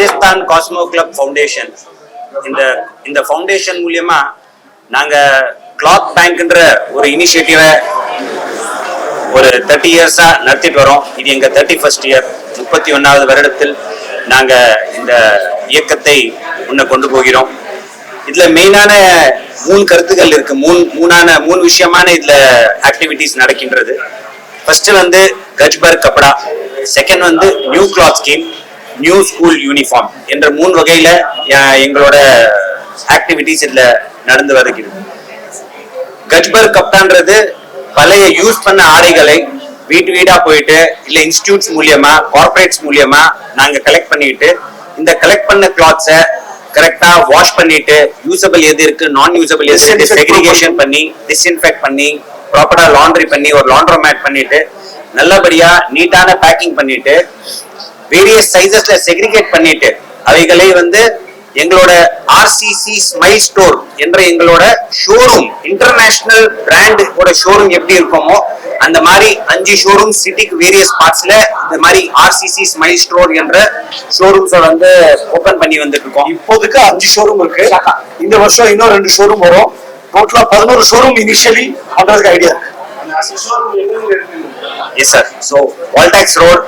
Rajasthan cosmo club foundation இந்த இந்த foundation மூலியமா நாங்க கிளாத் பேங்க்ன்ற ஒரு இனிஷியேட்டிவை ஒரு தேர்ட்டி இயர்ஸா நடத்திட்டு வரோம். இது எங்க தேர்ட்டி ஃபர்ஸ்ட் இயர் முப்பத்தி ஒன்னாவது வருடத்தில் நாங்க இந்த இயக்கத்தை முன்ன கொண்டு போகிறோம். இதுல மெயினான மூணு கருத்துக்கள் இருக்கு. மூணு மூணான மூணு விஷயமான இதுல ஆக்டிவிட்டிஸ் நடக்கின்றது. ஃபர்ஸ்ட் வந்து கஜ்பர் கப்படா செகண்ட் வந்து new cloth scheme new school uniform என்ற மூணு வகையில எங்களோட ஆக்டிவிட்டிஸ் இதுல நடந்து வருகிறது. கஜ்பர் கப்டான்றது பழைய யூஸ் பண்ண ஆடைகளை வீட்டு வீடா போயிட்டு இல்ல இன்ஸ்டிடியூட்ஸ் மூலியமா கார்பரேட்ஸ் மூலியமா நாங்க கலெக்ட் பண்ணிட்டு இந்த கலெக்ட் பண்ண கிளாத்ஸ கரெக்டா வாஷ் பண்ணிட்டு யூசபிள் எது இருக்கு நான் யூசபிள் எது இருக்கு செக்ரிகேஷன் பண்ணி. டிஸ்இன்ஃபெக்ட் பண்ணி ப்ராப்பரா லாண்ட்ரி பண்ணி ஒரு லாண்ட்ரோமேட் பண்ணிட்டு நல்லபடியா நீட்டான பேக்கிங் பண்ணிட்டு வேரியஸ் சைசஸ்ல செக்ரிகேட் பண்ணிட்டு அவைகளை வந்து எங்களோட ஆர்சிசி ஸ்மைல் ஸ்டோர் என்ற எங்களோட ஷோரூம் இன்டர்நேஷனல் பிராண்டோட ஷோரூம் எப்படி இருக்குமோ அந்த மாதிரி அஞ்சு ஷோரூம் சிட்டிக்கு வேரியஸ் பார்ட்ஸ்ல இந்த மாதிரி ஆர்சிசி ஸ்மைல் ஸ்டோர் என்ற ஷோரூம்ஸை வந்து ஓபன் பண்ணி வந்துட்டு இருக்கோம் இப்போதைக்கு அஞ்சு ஷோரூம் இருக்கு. இந்த வருஷம் இன்னும் ரெண்டு ஷோரூம் வரும். டோட்டலா பதினோரு ஷோரூம் இனிஷியலி பண்றதுக்கு idea yes sir so wall tax road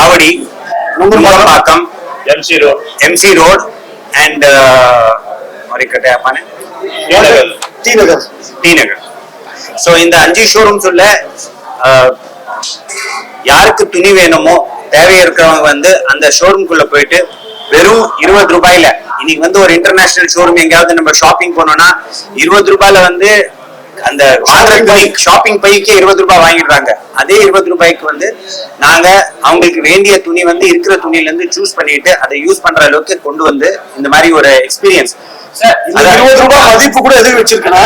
Avadi Nungambakkam MC road MC road and மறிக்கட்டை அப்பானே. Srinagar T Nagar. T Nagar. So இந்த அஞ்சு ஷோரூம்ஸ் உள்ள அஹ், யாருக்கு துணி வேணுமோ தேவை இருக்கிறவங்க வந்து அந்த ஷோரூம்குள்ள போயிட்டு வெறும் இருபது ரூபாயில இன்னைக்கு வந்து ஒரு இன்டர்நேஷனல் ஷோரூம் எங்கேயாவது நம்ம ஷாப்பிங் போனோம்னா இருபது ரூபாயில வந்து அந்த வாங்குற பை ஷாப்பிங் பைக்கே இருபது ரூபாய் வாங்கிடுறாங்க. அதே இருபது ரூபாய்க்கு வந்து நாங்க அவங்களுக்கு வேண்டிய துணி வந்து இருக்கிற துணியில இருந்து சூஸ் பண்ணிட்டு அதை யூஸ் பண்ற அளவுக்கு கொண்டு வந்து இந்த மாதிரி ஒரு எக்ஸ்பீரியன்ஸ் இருபது ரூபாய் மதிப்பு கூட எதுவும் வச்சிருக்கேன்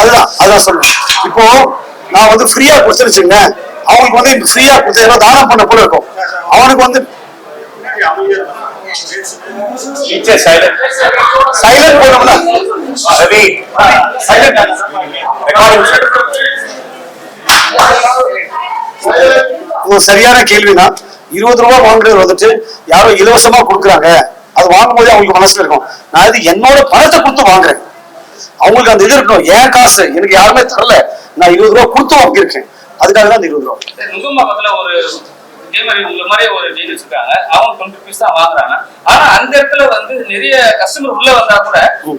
அதுதான் அதுதான் சொல்றேன். இப்போ நான் வந்து ஃப்ரீயா கொடுத்துருச்சுங்க. அவங்களுக்கு வந்து ஃப்ரீயா கொடுத்து ஏதோ தானம் பண்ண போல இருக்கும். அவனுக்கு வந்து சைலண்ட் போனோம்னா ரவி சைலண்ட் சரியான கேள்விதான் இருபது ரூபாய் வாங்குறது வந்துட்டு யாரோ இலவசமா கொடுக்குறாங்க. அது வாங்கும்போது அவங்களுக்கு மனசுல இருக்கும். நான் இது என்னோட பணத்தை கொடுத்து வாங்குறேன். அவங்களுக்கு அந்த இது இருக்கணும். ஏன் காசு? எனக்கு யாருமே தரல. நான் இருபது ரூபா கொடுத்து வாங்கியிருக்கேன். அதுக்காக தான் அந்த இருபது ரூபா. இதே மாதிரி உங்களை மாதிரி ஒரு டீல் வச்சிருக்காங்க. அவங்க டுவெண்ட்டி ருபீஸ் தான் வாங்குறாங்க. ஆனா அந்த இடத்துல வந்து நிறைய கஸ்டமர் உள்ள வந்தா கூட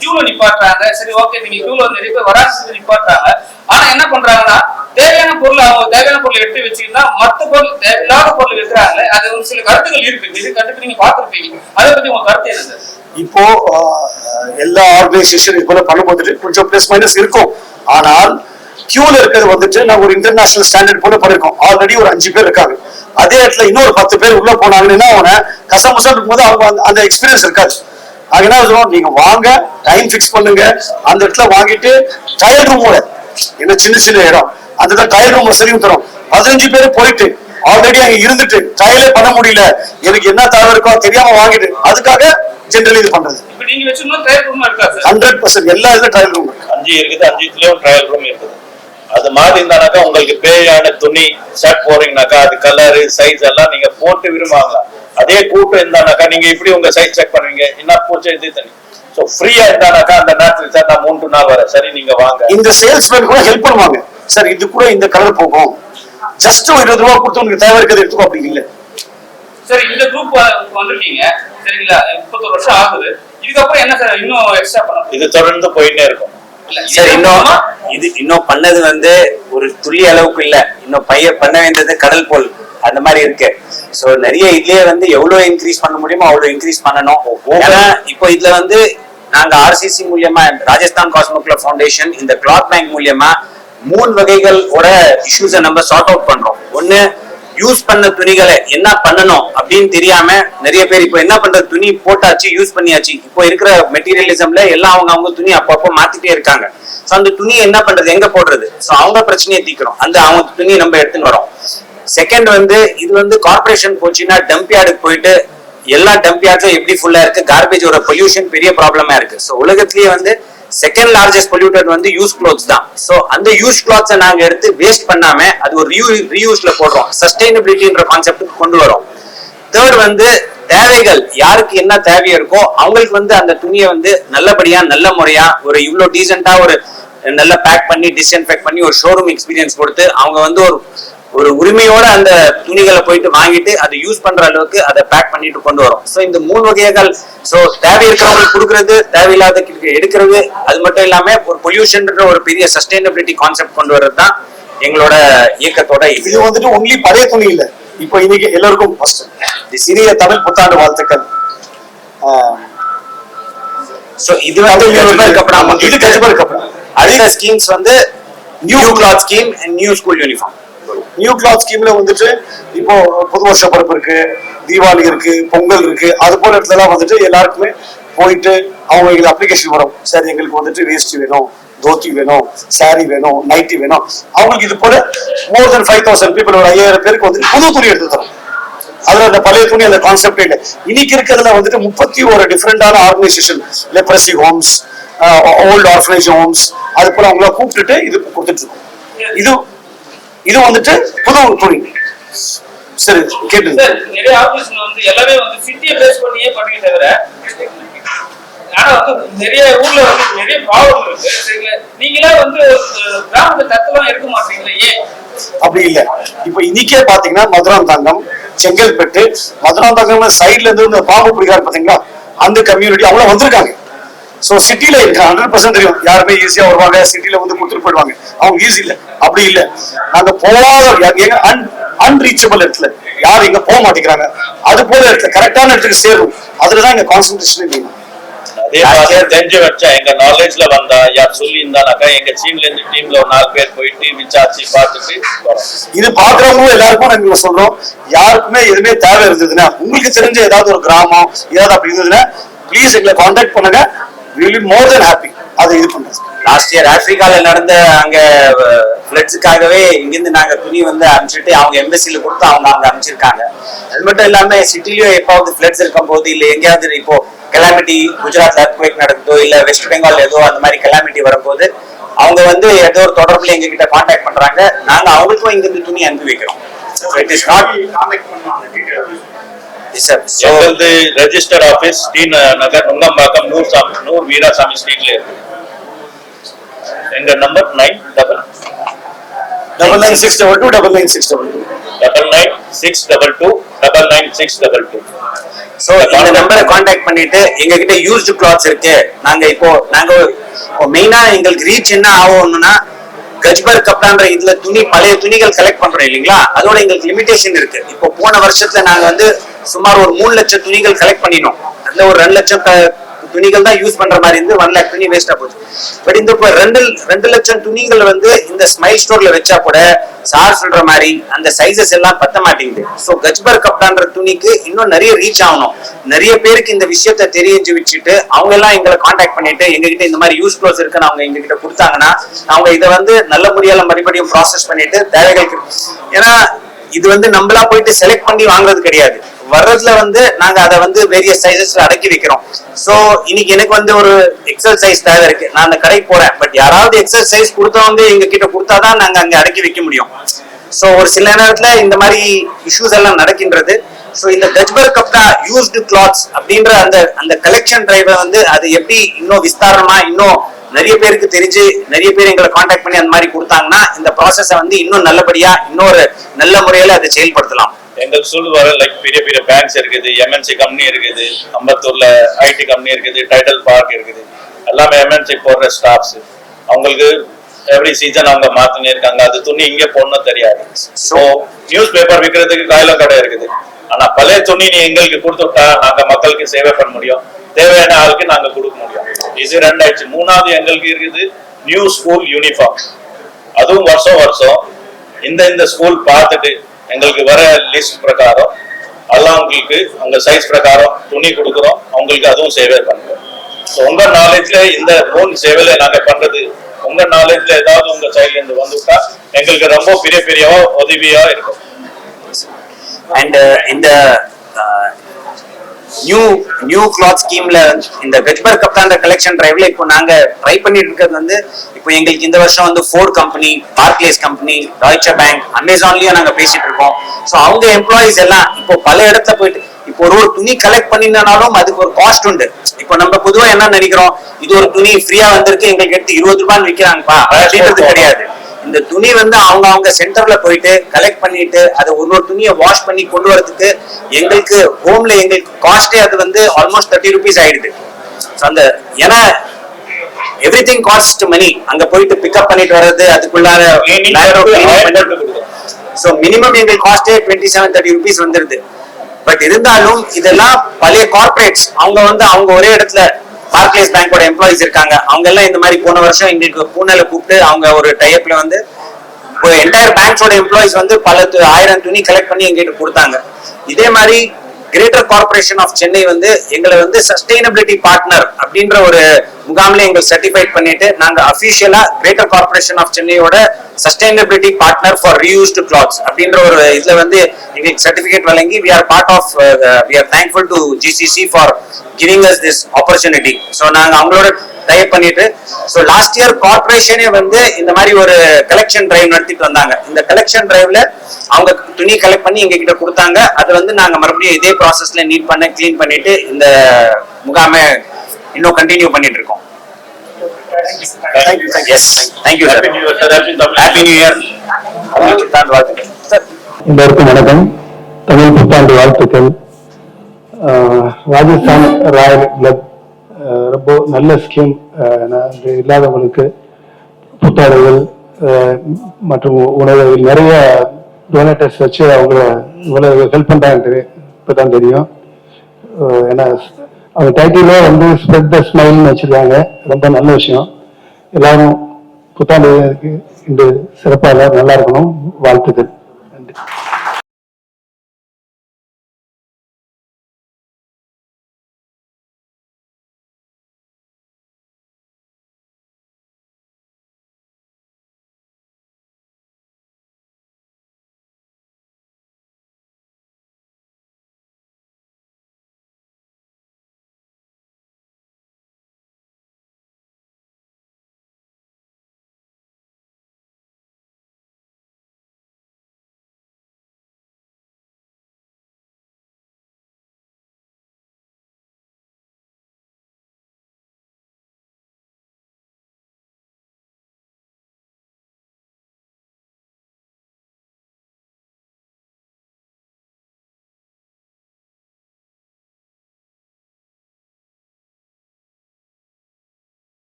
கியூல நிப்பாட்டுறாங்க. சரி ஓகே நீங்க கியூல வந்து நிறைய பேர் வராது நிப்பாட்டுறாங்க. ஆனா என்ன பண்றாங்கன்னா தேவையான பொருள் அவங்க தேவையான பொருள் எடுத்து வச்சுக்கிட்டா மத்த பொருள் தேவையில்லாத பொருள் வைக்கிறாங்க அது ஒரு சில கருத்துக்கள் இருக்கு. இது கண்டிப்பா நீங்க பார்த்திருப்பீங்க. அதை பத்தி உங்க கருத்து என்ன சார் இப்போ எல்லா ஆர்கனைசேஷன் இது போல பண்ணும்போது கொஞ்சம் பிளஸ் மைனஸ் இருக்கும். ஆனால் கியூல இருக்கிறது வந்துட்டு நான் ஒரு இன்டர்நேஷனல் ஸ்டாண்டர்ட் போல பண்ணிருக்கோம் ஆல்ரெடி ஒரு அஞ்சு பேர் இருக்காங்க. அதே இடத்துல இன்னொரு பத்து பேர் உள்ள போனாங்கன்னா அவன கசமுசா இருக்கும்போது அவங்க அந்த- எக்ஸ்பீரியன்ஸ் இருக்காது. என்ன சொல்லுவோம் நீங்க வாங்க டைம் ஃபிக்ஸ் பண்ணுங்க. அந்த இடத்துல வாங்கிட்டு ட்ரையல் ரூமோட என்ன சின்ன சின்ன இடம். அந்த ட்ரையல் ரூம் வசதியும் தரும் பதினஞ்சு பேர் போயிட்டு ஆல்ரெடி அங்க இருந்துட்டு ட்ரையலே பண்ண முடியல. எனக்கு என்ன தேவை இருக்கோ தெரியாம வாங்கிட்டு அதுக்காக ஜென்ரலி இது பண்றது. இப்ப நீங்க வச்சிருந்தோம் ட்ரையல் ரூம் இருக்கா சார் ஹண்ட்ரட் பர்சன்ட் எல்லா இதுல ட்ரையல் ரூம் இருக்கு. அஞ்சு இருக்குது அஞ்சுலயும் ட்ரையல் ரூம் இருக்குது. அது மாதிரி இருந்தானாக்கா உங்களுக்கு தேவையான துணி ஷர்ட் போறீங்கனாக்கா அது கலரு சைஸ் எல்லாம் நீங்க போட்டு விரும்புவாங்களாம் அதே கூட்டம் இருந்தானாக்கா நீங்க இப்படி உங்க சைஸ் செக் பண்ணுவீங்க. என்ன போச்சு இது தனி ஸோ ஃப்ரீயா இருந்தானாக்கா அந்த நேரத்தில் சார் நான் மூன்று நாள் வரேன் சரி நீங்க வாங்க. இந்த சேல்ஸ்மேன் கூட ஹெல்ப் பண்ணுவாங்க. சார் இது கூட இந்த கலர் போகும். ஜஸ்ட் இருபது ரூபா கொடுத்து உங்களுக்கு தேவை இருக்கிறது எடுத்துக்கோ அப்படி இல்லை. சரி இந்த குரூப் வந்திருக்கீங்க. சரிங்களா? முப்பத்தொரு வருஷம் ஆகுது. இதுக்கப்புறம் என்ன சார் இன்னும் எக்ஸ்ட்ரா பண்ண இது தொடர்ந்து போயிட்டே இருக்கும். சார் இன்னும் இது இன்னும் பண்ணது வந்து ஒரு துளி அளவுக்கு இல்ல. இன்னும் பைய பண்ண வேண்டியது கடல் போல் அந்த மாதிரி இருக்கு. சோ நிறைய இதுலயே வந்து எவ்வளவு இன்க்ரீஸ் பண்ண முடியுமோ அவ்வளவு இன்க்ரீஸ் பண்ணணும். ஏன்னா இப்போ இதுல வந்து நாங்க ஆர்சிசி மூலியமா ராஜஸ்தான் காஸ்மோ கிளப் ஃபவுண்டேஷன் இந்த கிளாத் பேங்க் மூலியமா மூணு வகைகளோட இஷ்யூஸை நம்ம சார்ட் அவுட் பண்றோம். ஒண்ணு யூஸ் பண்ண துணிகளை என்ன பண்ணணும் அப்படின்னு தெரியாம நிறைய பேர் இப்போ என்ன பண்றது? துணி போட்டாச்சு யூஸ் பண்ணியாச்சு. இப்போ இருக்கிற மெட்டீரியலிசம்ல எல்லாம் அவங்க அவங்க துணி அப்பப்போ மாத்திட்டே இருக்காங்க. சோ அந்த துணியை என்ன பண்றது? எங்க போடுறது? சோ அவங்க பிரச்சனையை தீக்கிறோம் அந்த அவங்க துணியை நம்ம எடுத்துன்னு வரோம். செகண்ட் வந்து இது வந்து கார்பரேஷன் போச்சுன்னா டம்ப் யார்டுக்கு போயிட்டு எல்லா டம்ப் யார்ட்ஸும் எப்படி ஃபுல்லா இருக்கு? கார்பேஜோட பொல்யூஷன் பெரிய ப்ராப்ளமா இருக்கு. ஸோ உலகத்திலேயே வந்து செகண்ட் லார்ஜஸ்ட் பொல்யூட்டட் வந்து யூஸ் கிளாத்ஸ் தான். ஸோ அந்த யூஸ் கிளாத்ஸை நாங்க எடுத்து வேஸ்ட் பண்ணாம அது ஒரு ரீயூ ரீயூஸ்ல போடுறோம். சஸ்டைனபிலிட்டின்ற கான்செப்டுக்கு கொண்டு வரோம். தேர்ட் வந்து தேவைகள். யாருக்கு என்ன தேவை இருக்கோ அவங்களுக்கு வந்து அந்த துணியை வந்து நல்லபடியா நல்ல முறையா ஒரு இவ்வளோ டீசெண்டா ஒரு நல்லா பேக் பண்ணி டிஸ்இன்ஃபெக்ட் பண்ணி ஒரு ஷோரூம் எக்ஸ்பீரியன்ஸ் கொடுத்து அவங்க வந்து ஒரு ஒரு உரிமையோட அந்த துணிகளை போயிட்டு வாங்கிட்டு அதை யூஸ் பண்ற அளவுக்கு அதை பேக் பண்ணிட்டு கொண்டு வரோம். ஸோ இந்த மூணு வகைகள் ஸோ தேவை இருக்கிறவங்களுக்கு கொடுக்கறது தேவையில்லாத எடுக்கிறது அது மட்டும் இல்லாம ஒரு பொல்யூஷன்ன்ற ஒரு பெரிய சஸ்டைனபிலிட்டி கான்செப்ட் கொண்டு வர்றது தான் எங்களோட இயக்கத்தோட இது. வந்துட்டு ஒன்லி பழைய துணி இல்ல. இப்போ இன்னைக்கு எல்லாருக்கும் ஃபர்ஸ்ட் தி சிறிய தமிழ் புத்தாண்டு வாழ்த்துக்கள். ஸோ இது வந்து கப்படா இது கஜபர் அடுத்த ஸ்கீம்ஸ் வந்து new cloth scheme and new school uniform new cloth ஸ்கீம்ல வந்துட்டு இப்போ புது வருஷ பிறப்பு இருக்கு தீபாவளி இருக்கு பொங்கல் இருக்கு அது போல இடத்துல எல்லாம் வந்துட்டு எல்லாருக்குமே போயிட்டு அவங்க எங்களுக்கு அப்ளிகேஷன் வரும். சரி எங்களுக்கு வந்துட்டு வேஸ்ட் வேணும் தோத்தி வேணும் சாரி வேணும் நைட்டி வேணும். அவங்களுக்கு இது போல more than five thousand people ஒரு ஐயாயிரம் பேருக்கு வந்துட்டு புது துணி எடுத்து தரும். அதுல அந்த பழைய துணி அந்த கான்செப்ட் இல்லை. இன்னைக்கு இருக்கிறதுல வந்துட்டு முப்பத்தி ஒரு டிஃப்ரெண்டான organisation leprosy homes old orphanage homes அது போல அவங்கள கூப்பிட்டுட்டு இது கொடுத்துட்டு இருக்கோம் இது இது வந்துட்டு புது துணி. சரி கேட்டு நிறைய ஆபீஸ்ல வந்து எல்லாமே வந்து சிட்டியை பேஸ் பண்ணியே பண்ணி தவிர ஆனா வந்து நிறைய ஊர்ல வந்து நிறைய ப்ராப்ளம் இருக்கு. சரிங்களா? நீங்களே வந்து கிராமத்து தத்துவம் இருக்க மாட்டீங்களா ஏன்? அப்படி இல்ல. இப்ப இன்னைக்கே பாத்தீங்கன்னா மதுராந்தாங்கம் செங்கல்பட்டு மதுராந்தாங்கம் சைடுல இருந்து இந்த பாம்பு பிடிக்காரு பாத்தீங்களா? அந்த கம்யூனிட்டி அவ்வளவு வந்திருக்காங்க. சோ சிட்டில இருக்கு ஹண்ட்ரட் பர்சன்ட் தெரியும். யாருமே ஈஸியா வருவாங்க சிட்டில வந்து கொடுத்துட்டு போயிடுவாங்க. அவங்க ஈஸி இல்ல. அப்படி இல்ல. நாங்க போகாத அன்ரீச்சபிள் இடத்துல. யாரும் இங்க போக மாட்டேங்கிறாங்க. அது போல இடத்துல கரெக்டான இடத்துக்கு சேரும். அதுலதான் எங்க கான்சென்ட்ரேஷன் வேணும் தெரிஞ்சு வச்சா எங்க நாலேஜ்ல வந்தா யார் சொல்லி இருந்தானாக்கா எங்க டீம்ல இருந்து டீம்ல ஒரு நாலு பேர் போயிட்டு விசாரிச்சு பார்த்துட்டு இது பாக்குறவங்க எல்லாருக்கும் நாங்க சொல்றோம். யாருக்குமே எதுவுமே தேவை இருந்ததுன்னா உங்களுக்கு தெரிஞ்ச ஏதாவது ஒரு கிராமம் ஏதாவது அப்படி இருந்ததுன்னா ப்ளீஸ் எங்களை காண்டாக்ட் பண்ணுங்க. பி மோர் தென் ஹாப்பி அதை இது பண்றது லாஸ்ட் இயர் ஆப்பிரிக்கால நடந்த அங்க ஃபிளட்ஸுக்காகவே இங்கிருந்து நாங்க துணி வந்து அனுப்பிச்சிட்டு அவங்க எம்பசில கொடுத்து அவங்க அவங்க அனுப்பிச்சிருக்காங்க. அது மட்டும் இல்லாம சிட்டிலயும் எப்பாவது ஃபிளட்ஸ் இருக்கும் போது இல்ல எங்கேயாவது இப்போ கெலாமிட்டி குஜராத்ல earthquake நடக்குதோ இல்ல வெஸ்ட் பெங்கால் ஏதோ அந்த மாதிரி கெலாமிட்டி வரும்போது அவங்க வந்து ஏதோ ஒரு தொடர்புல எங்க கிட்ட கான்டாக்ட் பண்றாங்க. நாங்க அவங்களுக்கும் இங்க இருந்து துணி அனுப்பி வைக்கிறோம். இட் இஸ் நாட் ஸோ எங்களது registered office T Nagar Nungambakkam Noor Sami Noor Veerasamy ஸ்ட்ரீட்ல இருக்கு எங்க number nine double double nine six double two double nine six double two double nine six double two double nine six double two so இந்த நம்பரை contact பண்ணிட்டு எங்க கிட்ட used clothes இருக்கு. நாங்க இப்போ நாங்க மெயினா எங்களுக்கு ரீச் என்ன ஆகும்னா கஜ்பர் கப்டான்ற இதுல துணி பழைய துணிகள் கலெக்ட் பண்றோம் இல்லைங்களா? அதோட எங்களுக்கு லிமிடேஷன் இருக்கு. இப்போ போன வருஷத்துல நாங்க வந்து சுமார் ஒரு மூணு லட்சம் துணிகள் கலெக்ட் பண்ணினோம். அதுல ஒரு ரெண்டு லட்சம் துணிகள் தான் யூஸ் பண்ற மாதிரி இருந்து ஒன் லேக் துணி வேஸ்டா போச்சு. பட் இந்த இப்போ ரெண்டு ரெண்டு லட்சம் துணிகள் வந்து இந்த ஸ்மைல் ஸ்டோர்ல வச்சா கூட சார் சொல்ற மாதிரி அந்த சைசஸ் எல்லாம் பத்த மாட்டேங்குது. ஸோ கஜ்பர் கப்டான்ற துணிக்கு இன்னும் நிறைய ரீச் ஆகணும். நிறைய பேருக்கு இந்த விஷயத்த தெரிஞ்சு வச்சுட்டு அவங்க எல்லாம் எங்களை காண்டாக்ட் பண்ணிட்டு எங்ககிட்ட இந்த மாதிரி யூஸ் க்ளோஸ் இருக்குன்னு அவங்க எங்ககிட்ட கொடுத்தாங்கன்னா அவங்க இதை வந்து நல்ல முறையால மறுபடியும் ப்ராசஸ் பண்ணிட்டு தேவைகளுக்கு ஏன்னா இது வந்து நம்மளா போயிட்டு செலக்ட் பண்ணி வாங்குறது கிடையாது. வர்றதுல வந்து நாங்க அதை வந்து வேரிய சைசஸ்ல அடக்கி வைக்கிறோம். சோ இன்னைக்கு எனக்கு வந்து ஒரு எக்ஸல் சைஸ் தேவை இருக்கு. நான் அந்த கடைக்கு போறேன். பட் யாராவது எக்ஸல் சைஸ் கொடுத்தவங்க எங்க கிட்ட கொடுத்தாதான் நாங்க அங்க அடக்கி வைக்க முடியும். சோ ஒரு சில நேரத்துல இந்த மாதிரி இஷ்யூஸ் எல்லாம் நடக்கின்றது. சோ இந்த கஜ்பர் கப்டா யூஸ்டு கிளாத்ஸ் அப்படின்ற அந்த அந்த கலெக்ஷன் டிரைவை வந்து அது எப்படி இன்னும் விஸ்தாரமா இன்னும் நிறைய பேருக்கு தெரிஞ்சு நிறைய பேர் எங்களை காண்டாக்ட் பண்ணி அந்த மாதிரி கொடுத்தாங்கன்னா இந்த ப்ராசஸை வந்து இன்னும் நல்லபடியா இன்னொரு நல்ல முறையில அதை செயல்படுத்தலாம். எங்களுக்கு சொல்லுவார லைக் பெரிய பெரிய பேங்க்ஸ் இருக்குது எம்என்சி கம்பெனி இருக்குது அம்பத்தூர்ல ஐடி கம்பெனி இருக்குது டைடல் பார்க் இருக்குது. எல்லாமே எம்என்சி போடுற ஸ்டாஃப்ஸ் அவங்களுக்கு எவ்ரி சீசன் அவங்க மாத்தினே இருக்காங்க. அது துணி இங்கே போடணும் தெரியாது. ஸோ நியூஸ் பேப்பர் விற்கிறதுக்கு காயில கடை இருக்குது. ஆனா பழைய துணி நீ எங்களுக்கு கொடுத்துட்டா நாங்க மக்களுக்கு சேவை பண்ண முடியும். தேவையான ஆளுக்கு நாங்க கொடுக்க முடியும். இது ரெண்டாயிடுச்சு. மூணாவது எங்களுக்கு இருக்குது நியூ ஸ்கூல் யூனிஃபார்ம் அதுவும் வருஷம் வருஷம் இந்த இந்த ஸ்கூல் பார்த்துட்டு எங்களுக்கு வர லிஸ்ட் பிரகாரம் எல்லாம் உங்களுக்கு உங்க சைஸ் பிரகாரம் துணி கொடுக்குறோம். அவங்களுக்கு அதுவும் சேவை பண்ணுறோம். ஸோ உங்க நாலேஜ்ல இந்த மூணு சேவையில நாங்க பண்றது உங்க நாலேஜ்ல ஏதாவது உங்க சைட்ல இருந்து வந்துட்டா எங்களுக்கு ரொம்ப பெரிய பெரிய உதவியா இருக்கும். அண்ட் uh, இந்த நியூ நியூ கிளாத் ஸ்கீம்ல இந்த கஜ்பர் கப்தான்ற கலெக்ஷன் டிரைவ்ல இப்போ நாங்க ட்ரை பண்ணிட்டு இருக்கிறது வந்து இப்போ எங்களுக்கு இந்த வருஷம் வந்து Ford company Barclays company Deutsche bank அமேசான்லயும் நாங்க பேசிட்டு இருக்கோம். ஸோ அவங்க எம்ப்ளாயிஸ் எல்லாம் இப்போ பல இடத்துல போயிட்டு இப்போ ஒரு ஒரு துணி கலெக்ட் பண்ணினாலும் அதுக்கு ஒரு காஸ்ட் உண்டு. இப்போ நம்ம பொதுவா என்ன நினைக்கிறோம்? இது ஒரு துணி ஃப்ரீயா வந்திருக்கு எங்களுக்கு எடுத்து இருபது ரூபான்னு விற்கிறாங்கப்பா அப்படின்றது கிடையாது. இந்த துணி வந்து அவங்க அவங்க சென்டர்ல போயிட்டு கலெக்ட் பண்ணிட்டு அதை ஒரு ஒரு துணியை வாஷ் பண்ணி கொண்டு வரதுக்கு எங்களுக்கு ஹோம்ல எங்களுக்கு காஸ்டே அது வந்து ஆல்மோஸ்ட் தேர்ட்டி ருபீஸ் ஆயிடுது. அந்த ஏன்னா எவ்ரி திங் காஸ்ட் மணி அங்க போயிட்டு பிக்கப் பண்ணிட்டு வர்றது அதுக்குள்ளார ஸோ மினிமம் எங்களுக்கு காஸ்டே டுவெண்ட்டி செவன் தேர்ட்டி ருபீஸ் வந்துருது. பட் இருந்தாலும் இதெல்லாம் பழைய கார்பரேட்ஸ் அவங்க வந்து அவங்க ஒரே இடத்துல பார்க்லேஸ் பேங்கோட எம்ப்ளாயிஸ் இருக்காங்க. அவங்க எல்லாம் இந்த மாதிரி போன வருஷம் எங்களுக்கு பூனேல கூப்பிட்டு அவங்க ஒரு டைப்ல வந்து என்டையர் பேங்க்ஸோட எம்ப்ளாயிஸ் வந்து பல ஆயிரம் துணி கலெக்ட் பண்ணி எங்கிட்ட கொடுத்தாங்க. இதே மாதிரி கிரேட்டர் கார்பரேஷன் ஆஃப் சென்னை வந்து எங்களை வந்து சஸ்டைனபிலிட்டி பார்ட்னர் அப்படின்ற ஒரு முகாம்ல எங்களை சர்டிஃபைட் பண்ணிட்டு நாங்க அபிஷியலா கிரேட்டர் கார்பரேஷன் ஆஃப் சென்னையோட sustainability partner for reused clothes அப்படின்ற ஒரு இதுல வந்து எங்களுக்கு சர்டிபிகேட் வழங்கி we are part of we are thankful to GCC for giving us this opportunity so நாங்க அவங்களோட டைப் பண்ணிட்டு ஸோ லாஸ்ட் இயர் கார்பரேஷனே வந்து இந்த மாதிரி ஒரு கலெக்ஷன் டிரைவ் நடத்திட்டு வந்தாங்க. இந்த கலெக்ஷன் டிரைவ்ல அவங்க துணி கலெக்ட் பண்ணி எங்க கிட்ட கொடுத்தாங்க. அதை வந்து நாங்க மறுபடியும் இதே ப்ராசஸ்ல நீட் பண்ண க்ளீன் பண்ணிட்டு இந்த முகாமை இன்னும் கண்டினியூ பண்ணிட்டு இருக்கோம் yes thank you sir happy new year sir எல்லோருக்கும் வணக்கம். தமிழ் புத்தாண்டு வாழ்த்துக்கள். ராஜஸ்தான் ராயல் கிளப் ரொம்ப நல்ல ஸ்கீம் இல்லாதவங்களுக்கு புத்தாடைகள் மற்றும் உணவுகள் நிறைய டொனேட்டர்ஸ் வச்சு அவங்கள இவ்வளவு ஹெல்ப் பண்றாங்கன்ட்டு இப்பதான் தெரியும். ஆஹ் ஏன்னா அவங்க டைட்டிலே வந்து ஸ்ப்ரெட் த ஸ்மைல்னு வச்சுருக்காங்க. ரொம்ப நல்ல விஷயம். எல்லாரும் புத்தாண்டு இன்று சிறப்பாக நல்லா இருக்கணும். வாழ்த்துக்கள்.